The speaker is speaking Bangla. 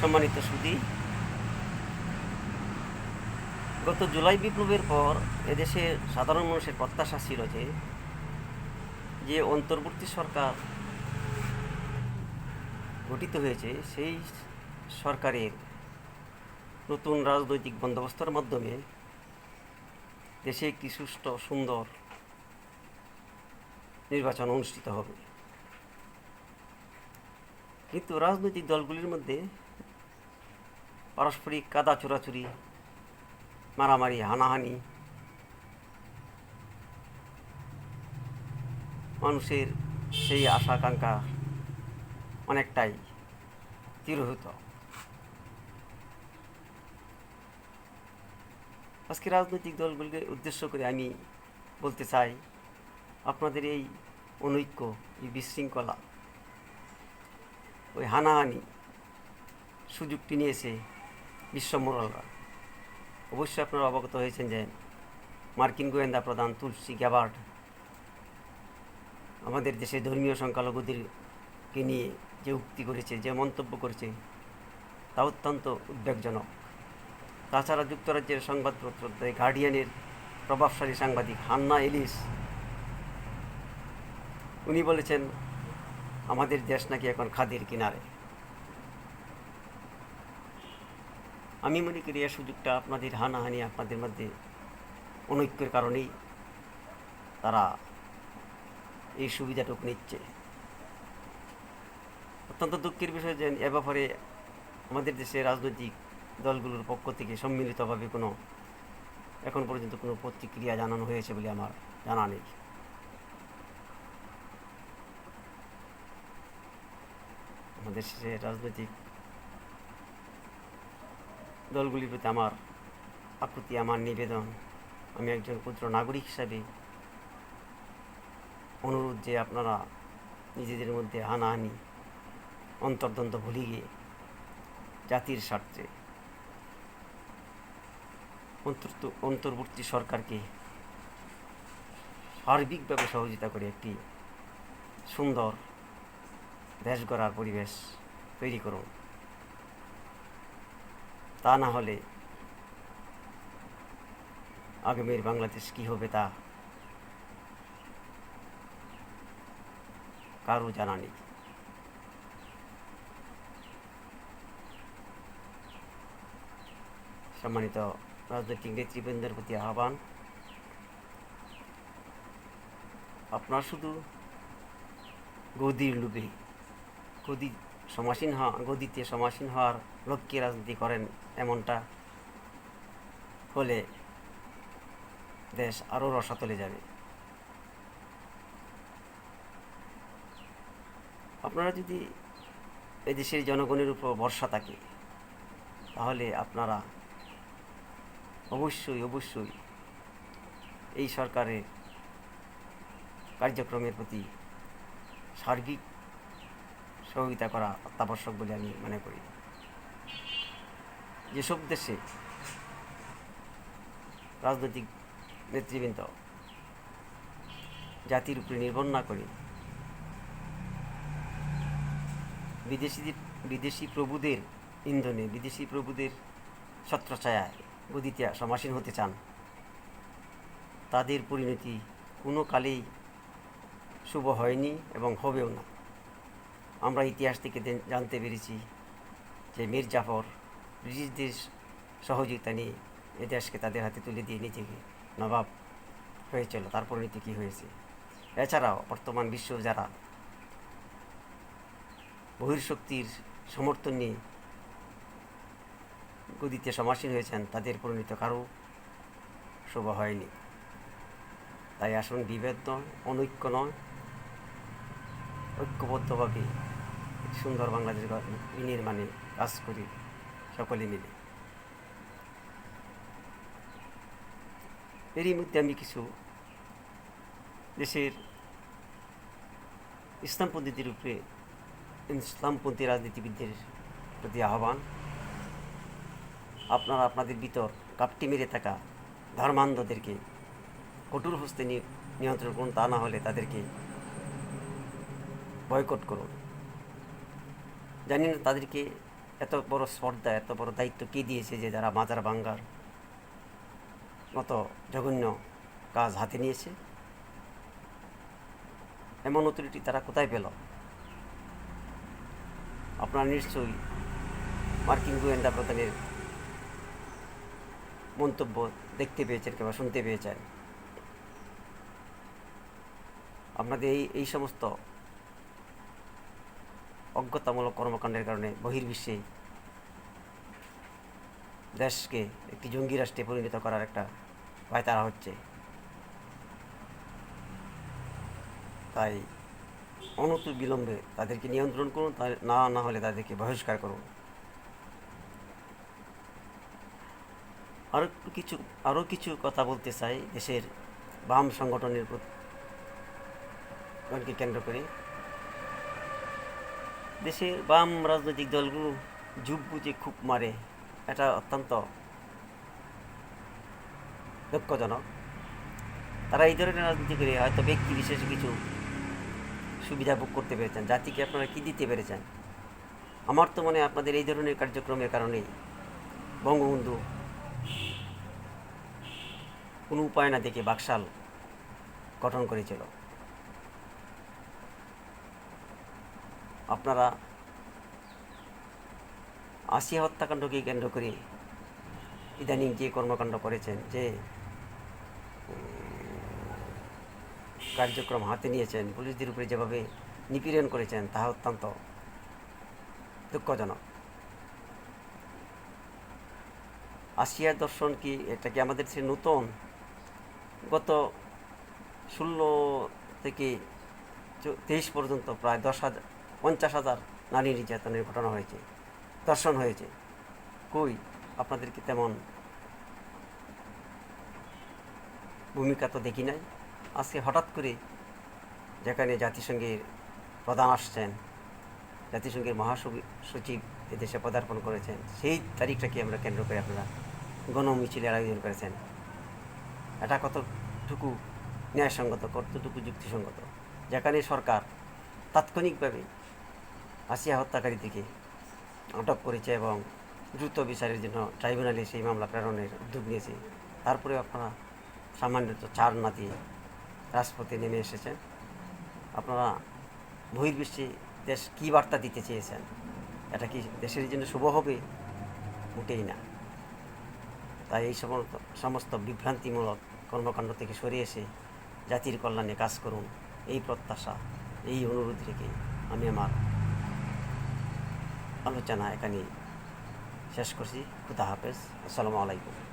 সম্মানিত সুদী, গত জুলাই বিপ্লবের পর এদেশে সাধারণ মানুষের প্রত্যাশা ছিল যে যে অন্তর্বর্তী সরকার গঠিত হয়েছে, সেই সরকারের নতুন রাজনৈতিক বন্দোবস্তর মাধ্যমে দেশে একটি সুষ্ঠু, সুন্দর নির্বাচন অনুষ্ঠিত হবে। কিন্তু রাজনৈতিক দলগুলির মধ্যে পারস্পরিক কাদা চোরাচুরি, মারামারি, হানাহানি। মানুষের সেই আশা আকাঙ্ক্ষা অনেকটাই তিরোহিত। আজকে রাজনৈতিক দলগুলিকে উদ্দেশ্য করে আমি বলতে চাই, আপনাদের এই অনৈক্য, এই বিশৃঙ্খলা, ওই হানাহানি সুযোগটি নিয়েছে বিশ্বমোড়লরা অবশ্যই আপনারা অবগত হয়েছেন যে মার্কিন গোয়েন্দা প্রধান তুলসী গ্যাবার্ড আমাদের দেশে ধর্মীয় সংখ্যালঘুদেরকে নিয়ে যে উক্তি করেছে, যে মন্তব্য করেছে, তা অত্যন্ত উদ্বেগজনক। তাছাড়া যুক্তরাজ্যের সংবাদপত্র, দ্য গার্ডিয়ানের প্রভাবশালী সাংবাদিক হান্না এলিস, উনি বলেছেন, আমাদের দেশ নাকি এখন খাদের কিনারে। আমি মনে করি এই সুযোগটা আপনাদের হানাহানি আপনাদের মধ্যে অনৈক্যের কারণেই তারা এই সুবিধাটুকু নিচ্ছে। অত্যন্ত দুঃখের বিষয় যে এ ব্যাপারে আমাদের দেশে রাজনৈতিক দলগুলোর পক্ষ থেকে সম্মিলিতভাবে কোনো এখন পর্যন্ত কোনো প্রতিক্রিয়া জানানো হয়েছে বলে আমার জানা নেই। আমাদের রাজনৈতিক দলগুলির প্রতি আমার আকুতি, আমার নিবেদন। আমি একজন ক্ষুদ্র নাগরিক হিসাবে অনুরোধ যে আপনারা নিজেদের মধ্যে হানাহানি অন্তর্দন্ত অন্তর্দ্বন্দ্ব গিয়ে জাতির স্বার্থে অন্তর্বর্তী সরকারকে সার্বিকভাবে সহযোগিতা করে একটি সুন্দর দেশ গড়ার পরিবেশ তৈরি করুন। তা না হলে আগামীর বাংলাদেশ কি হবে তা কারও জানা নেই। সম্মানিত রাজনৈতিক নেতৃবৃন্দের প্রতি আহ্বান, আপনার শুধু গদির লোভে, গদি সমাসীন হওয়া, গদিতে সমাসীন হওয়ার লক্ষ্যে রাজনীতি করেন এমনটা হলে দেশ আরও রসাতলে যাবে। আপনারা যদি এদেশের জনগণের উপর ভরসা থাকে, তাহলে আপনারা অবশ্যই অবশ্যই এই সরকারের কার্যক্রমের প্রতি সার্বিক সহযোগিতা করা অত্যাবশ্যক বলে আমি মনে করি। যেসব দেশে রাজনৈতিক নেতৃবৃন্দ জাতির উপরে নির্ভর না করে বিদেশিদের বিদেশি প্রভুদের ইন্ধনে, বিদেশি প্রভুদের ছত্রছায়ায় গদিতে সমাসীন হতে চান, তাদের পরিণতি কোনো কালেই শুভ হয়নি এবং হবেও না। আমরা ইতিহাস থেকে জানতে পেরেছি যে মীর জাফর ব্রিটিশদের সহযোগিতা নিয়ে এ দেশকে তাদের হাতে তুলে দিয়ে নিজেকে নবাব হয়েছিল। তার পরিণতি কী হয়েছে? এছাড়াও বর্তমান বিশ্ব যারা বহির্শক্তির সমর্থন নিয়ে গদিতে সমাসীন হয়েছেন, তাদের পরিণত কারও শুভ হয়নি। তাই আসুন বিভেদ নয় অনৈক্য নয়, ঐক্যবদ্ধভাবে সুন্দর বাংলাদেশ নির্মাণে কাজ করি, সকলে মিলে। এরই মধ্যে আমি কিছু দেশের ইসলামপন্থীদের উপরে ইসলামপন্থী রাজনীতিবিদদের প্রতি আহ্বান। আপনারা আপনাদের ভিতর কাপটি মেরে থাকা ধর্মান্ধদেরকে কঠোর হস্তে নিয়ন্ত্রণ করুন, তা না হলে তাদেরকে বয়কট করুন। জানি না তাদেরকে এত বড় স্পর্ধা এত বড় দায়িত্ব কে দিয়েছে যে যারা মাজার বাঙ্গার মতো জঘন্য কাজ হাতে নিয়েছে। এমন অথরিটি তারা কোথায় পেল? আপনারা নিশ্চয়ই মার্কিন গোয়েন্দা প্রধানের মন্তব্য দেখতে পেয়েছেন কিংবা শুনতে পেয়েছেন। আপনাদের এই এই সমস্ত অজ্ঞতামূলক কর্মকাণ্ডের কারণে বহির্বিশ্বে দেশকে একটি জঙ্গি রাষ্ট্রে পরিণত করার একটা পায়তারা হচ্ছে। তাই অনতি বিলম্বে তাদেরকে নিয়ন্ত্রণ করুন না না হলে তাদেরকে বহিষ্কার করুন। আরও কিছু আরও কিছু কথা বলতে চাই দেশের বাম সংগঠনের প্রতি কেন্দ্র করে। দেশের বাম রাজনৈতিক দলগুলো বুঝে খুব মারে। এটা অত্যন্ত দুঃখজনক। তারা এই ধরনের রাজনীতি করে হয়তো ব্যক্তি বিশেষ কিছু সুবিধা ভোগ করতে পেরেছেন। জাতিকে আপনারা কী দিতে পেরেছেন? আমার তো মনে আপনাদের এই ধরনের কার্যক্রমের কারণেই বঙ্গবন্ধু কোনো উপায় না দেখে বাকশাল গঠন করেছিল। আপনারা আসিয়া হত্যাকাণ্ডকে কেন্দ্র করে ইদানিং যে কর্মকাণ্ড করেছেন, যে কার্যক্রম হাতে নিয়েছেন, পুলিশদের উপরে যেভাবে নিপীড়ন করেছেন তাহা অত্যন্ত দুঃখজনক। আসিয়ার দর্শন কি এটা কি আমাদের সে নতুন? গত ষোলো থেকে তেইশ পর্যন্ত প্রায় দশ হাজার পঞ্চাশ হাজার নারী নির্যাতনের ঘটনা হয়েছে দর্শন হয়েছে। কই? আপনাদেরকে তেমন ভূমিকা তো দেখি নাই। আজকে হঠাৎ করে যেখানে জাতিসংঘের প্রধান আসছেন, জাতিসংঘের মহাসচিব সচিব এদেশে পদার্পণ করেছেন, সেই তারিখটাকে আমরা কেন্দ্র করে আপনারা গণমিছিলের আয়োজন করেছেন। এটা কতটুকু ন্যায়সঙ্গত, কতটুকু যুক্তিসঙ্গত? যেখানে সরকার তাৎক্ষণিকভাবে আসিয়া হত্যাকারীদিকে আটক করেছে এবং দ্রুত বিচারের জন্য ট্রাইব্যুনালে সেই মামলা প্রেরণের উদ্যোগ নিয়েছে। তারপরে আপনারা সামান্য ছাড় না দিয়ে রাজপথে নেমে এসেছেন। আপনারা বহির্বিশ্বে দেশ কী বার্তা দিতে চেয়েছেন? এটা কি দেশের জন্য শুভ হবে? মোটেই না। তাই এই সমস্ত সমস্ত বিভ্রান্তিমূলক কর্মকাণ্ড থেকে সরে এসে জাতির কল্যাণে কাজ করুন। এই প্রত্যাশা, এই অনুরোধ রেখে আমি আমার আলোচনা এখানে শেষ করছি। খুদা হাফেজ। আসসালামু আলাইকুম।